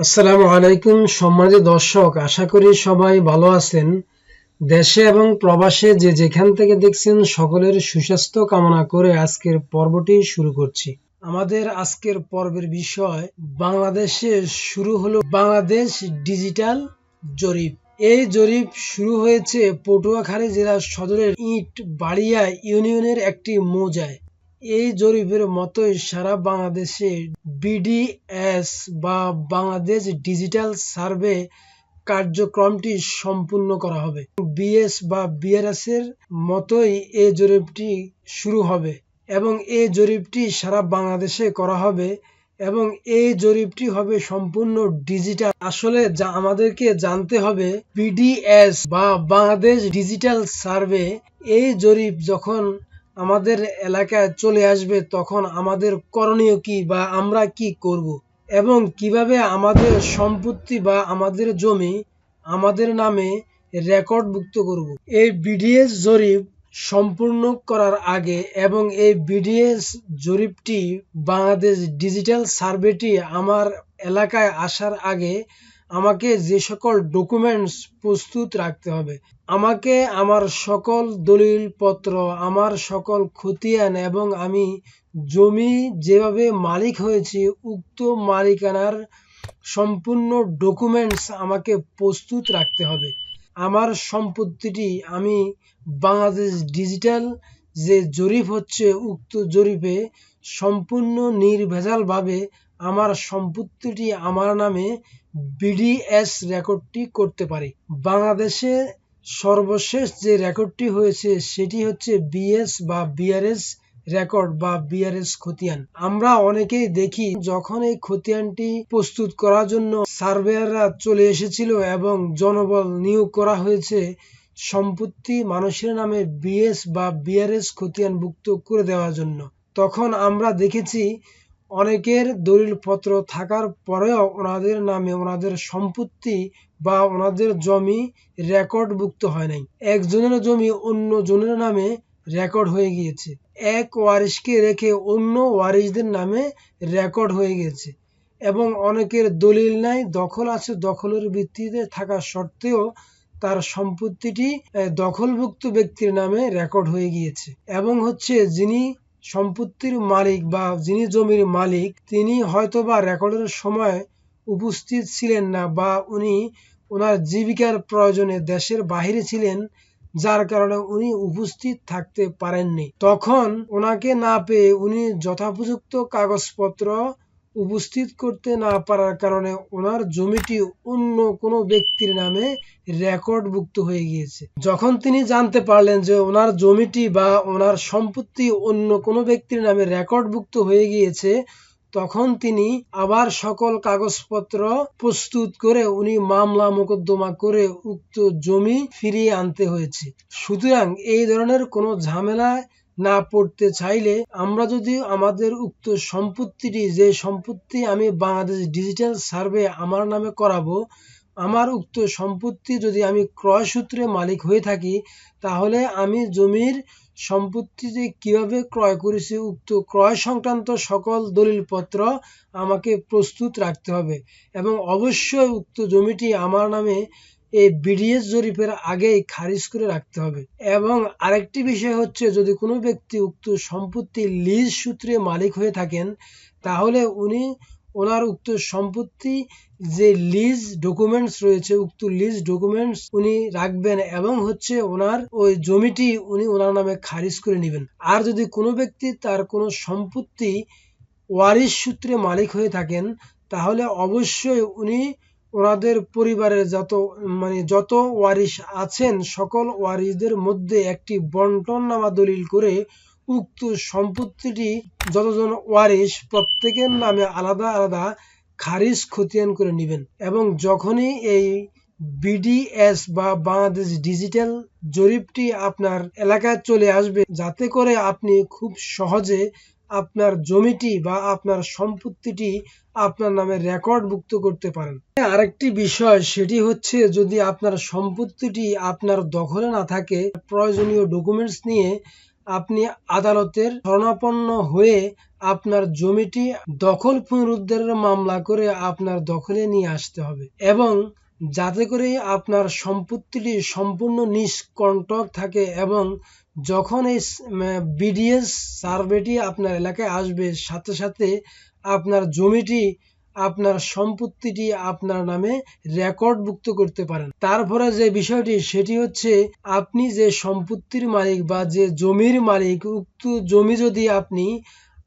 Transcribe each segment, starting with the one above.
আসসালামু আলাইকুম সম্মানিত দর্শক, আশা করি সবাই ভালো আছেন। দেশে এবং প্রবাসে যে যেখান থেকে দেখছেন সকলের সুস্বাস্থ্য কামনা করে আজকের পর্বটি শুরু করছি। আমাদের আজকের পর্বের বিষয়, বাংলাদেশে শুরু হলো বাংলাদেশ ডিজিটাল জরিপ। এই জরিপ শুরু হয়েছে পটুয়াখালী জেলার সদরের ইট বাড়িয়া ইউনিয়নের একটি মৌজায়। এই জরিপের মতোই সারা বাংলাদেশে বিডিএস বা বাংলাদেশ ডিজিটাল সার্ভে কার্যক্রমটি সম্পূর্ণ করা হবে। বিএস বা বিআরএস এর মতোই এই জরিপটি শুরু হবে এবং এই জরিপটি সারা বাংলাদেশে করা হবে এবং এই জরিপটি হবে সম্পূর্ণ ডিজিটাল। আসলে যা আমাদেরকে জানতে হবে বিডিএস বা বাংলাদেশ ডিজিটাল সার্ভে এই জরিপ যখন আমাদের এলাকায় চলে আসবে, তখন আমাদের করণীয় কি বা আমরা কি করব? এবং কীভাবে আমাদের সম্পত্তি বা আমাদের জমি আমাদের নামে রেকর্ডভুক্ত করব? এই বিডিএস জরিপ সম্পূর্ণ করার আগে এবং এই বিডিএস জরিপটি বাংলাদেশ ডিজিটাল সার্ভেটি আমার এলাকায় আসার আগে আমাকে যে সকল ডকুমেন্টস প্রস্তুত রাখতে হবে, আমাকে আমার সকল দলিলপত্র, আমার সকল খতিয়ান এবং আমি জমি যেভাবে মালিক হয়েছি, উক্ত মালিকানার সম্পূর্ণ ডকুমেন্টস আমাকে প্রস্তুত রাখতে হবে। আমার সম্পত্তিটি আমি বাংলাদেশ ডিজিটাল যে জরিপ হচ্ছে, উক্ত জরিপে সম্পূর্ণ নির্ভেজালভাবে আমার সম্পত্তিটি আমার নামে বিডিএস রেকর্ডটি করতে পারি। বাংলাদেশে সর্বশেষ যে রেকর্ডটি হয়েছে, সেটি হচ্ছে বিএস বা বিআরএস রেকর্ড বা বিআরএস খতিয়ান। আমরা অনেকেই দেখি, যখন এই খতিয়ানটি প্রস্তুত করার জন্য সার্ভেয়াররা চলে এসেছিল এবং জনবল নিয়োগ করা হয়েছে, সম্পত্তি মানুষের নামে বিএস বা বিআরএস খতিয়ানভুক্ত করে দেওয়ার জন্য। তখন আমরা দেখেছি অনেকের দলিলপত্র থাকার পরেও ওনাদের নামে ওনাদের সম্পত্তি বা ওনাদের জমি রেকর্ডভুক্ত হয় নাই। একজনের জমি অন্য জনের নামে রেকর্ড হয়ে গিয়েছে। এক ওয়ারিশকে রেখে অন্য ওয়ারিশদের নামে রেকর্ড হয়ে গেছে এবং অনেকের দলিল নাই, দখল আছে, দখলের ভিত্তিতে থাকা সত্ত্বেও তার সম্পত্তিটি দখলভুক্ত ব্যক্তির নামে রেকর্ড হয়ে গিয়েছে। এবং হচ্ছে যিনি সম্পত্তির মালিক বা যিনি জমির মালিক, তিনি হয়তোবা রেকর্ডের সময় উপস্থিত ছিলেন না বা উনি ওনার জীবিকার প্রয়োজনে দেশের বাহিরে ছিলেন, যার কারণে উনি উপস্থিত থাকতে পারেননি। তখন ওনাকে না পেয়ে উনি যথাপযুক্ত কাগজপত্র উপস্থিত করতে না পারার কারণে ওনার জমিটি অন্য কোনো ব্যক্তির নামে রেকর্ডভুক্ত হয়ে গিয়েছে। যখন তিনি জানতে পারলেন যে ওনার জমিটি বা ওনার সম্পত্তি অন্য কোনো ব্যক্তির নামে রেকর্ডভুক্ত হয়ে গিয়েছে, তখন তিনি আবার সকল কাগজপত্র প্রস্তুত করে উনি মামলা মোকদ্দমা করে উক্ত জমি ফিরিয়ে আনতে হয়েছে। সুতরাং এই ধরনের কোনো ঝামেলায় না পড়তে চাইলে আমরা যদি আমাদের উক্ত সম্পত্তিটি, যে সম্পত্তি আমি বাংলাদেশ ডিজিটাল সার্ভে আমার নামে করাবো, আমার উক্ত সম্পত্তি যদি আমি ক্রয় সূত্রে মালিক হয়ে থাকি, তাহলে আমি জমির সম্পত্তি যে কীভাবে ক্রয় করেছি, উক্ত ক্রয় সংক্রান্ত সকল দলিলপত্র আমাকে প্রস্তুত রাখতে হবে। এবং অবশ্যই উক্ত জমিটি আমার নামে এই বিডিএস জরিপের আগেই খারিজ করে রাখতে হবে। এবং আরেকটি বিষয় হচ্ছে, যদি কোনো ব্যক্তি উক্ত সম্পত্তি লিজ সূত্রে মালিক হয়ে থাকেন, তাহলে উনি ওনার উক্ত সম্পত্তি যে লিজ ডকুমেন্টস রয়েছে, উক্ত লিজ ডকুমেন্টস উনি রাখবেন এবং হচ্ছে ওনার ওই জমিটি উনি ওনার নামে খারিজ করে নেবেন। আর যদি কোনো ব্যক্তি তার কোনো সম্পত্তি ওয়ারিশ সূত্রে মালিক হয়ে থাকেন, তাহলে অবশ্যই উনি ওনাদের পরিবারের যত মানে যত ওয়ারিশ আছেন, সকল ওয়ারিশদের মধ্যে একটি বন্টন নামা দলিল করে উক্ত সম্পত্তিটি যতজন ওয়ারিশ প্রত্যেকের নামে আলাদা আলাদা খারিজ খতিয়ান করে নেবেন এবং যখনই এই বিডিএস বা বাংলাদেশ ডিজিটাল জরিপটি আপনার এলাকায় চলে আসবে, যাতে করে আপনি খুব সহজে আপনার জমিটি বা আপনার সম্পত্তিটি আপনার নামে রেকর্ডভুক্ত করতে পারেন। আরেকটি বিষয়, সেটি হচ্ছে যদি আপনার সম্পত্তিটি আপনার দখলে না থাকে, প্রয়োজনীয় ডকুমেন্টস নিয়ে আপনি আদালতের শরণাপন্ন হয়ে আপনার জমিটি দখল পুনরুদ্ধারের মামলা করে আপনার দখলে নিয়ে আসতে হবে এবং যাতে করে আপনার সম্পত্তিটি সম্পূর্ণ নিষ্কণ্টক থাকে এবং যখন এই বিডিএস সার্ভেটি আপনার এলাকায় আসবে, সাথে সাথে আপনার জমিটি, আপনার সম্পত্তিটি আপনার নামে রেকর্ডভুক্ত করতে পারেন। তারপরে যে বিষয়টি, সেটি হচ্ছে আপনি যে সম্পত্তির মালিক বা যে জমির মালিক, উক্ত জমি যদি আপনি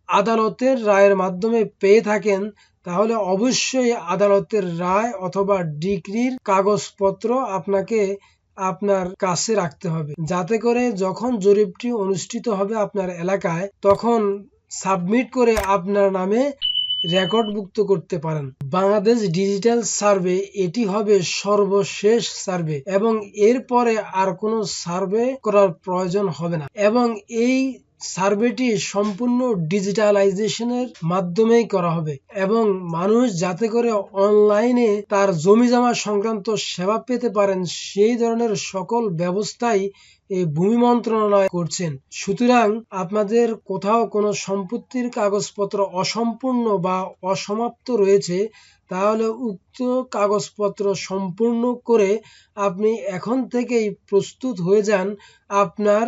আদালতের রায়ের মাধ্যমে পেয়ে থাকেন, তাহলে অবশ্যই আদালতের রায় অথবা ডিগ্রির কাগজপত্র আপনাকে আপনার কাছে রাখতে হবে। যাতে করে যখন জরিপটি অনুষ্ঠিত হবে আপনার এলাকায়, তখন সাবমিট করে আপনার নামে রেকর্ডভুক্ত করতে পারেন। বাংলাদেশ ডিজিটাল সার্ভে, এটি হবে সর্বশেষ সার্ভে এবং এরপরে আর কোনো সার্ভে করার প্রয়োজন হবে না। এবং এই সার্ভেটি সম্পূর্ণ ডিজিটালাইজেশনের মাধ্যমেই করা হবে এবং মানুষ যাতে করে অনলাইনে তার জমি জমা সংক্রান্ত সেবা পেতে পারেন, সেই ধরনের সকল ব্যবস্থাই এই ভূমি মন্ত্রণালয় করছেন। সুতরাং আপনাদের কোথাও কোনো সম্পত্তির কাগজপত্র অসম্পূর্ণ বা অসমাপ্ত রয়েছে, তাহলে উক্ত কাগজপত্র সম্পূর্ণ করে আপনি এখন থেকেই প্রস্তুত হয়ে যান। আপনার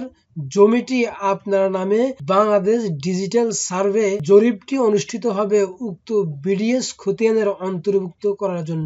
জমিটি আপনার নামে বাংলাদেশ ডিজিটাল সার্ভে জরিপটি অনুষ্ঠিত হবে উক্ত বিডিএস খতিয়ানের অন্তর্ভুক্ত করার জন্য।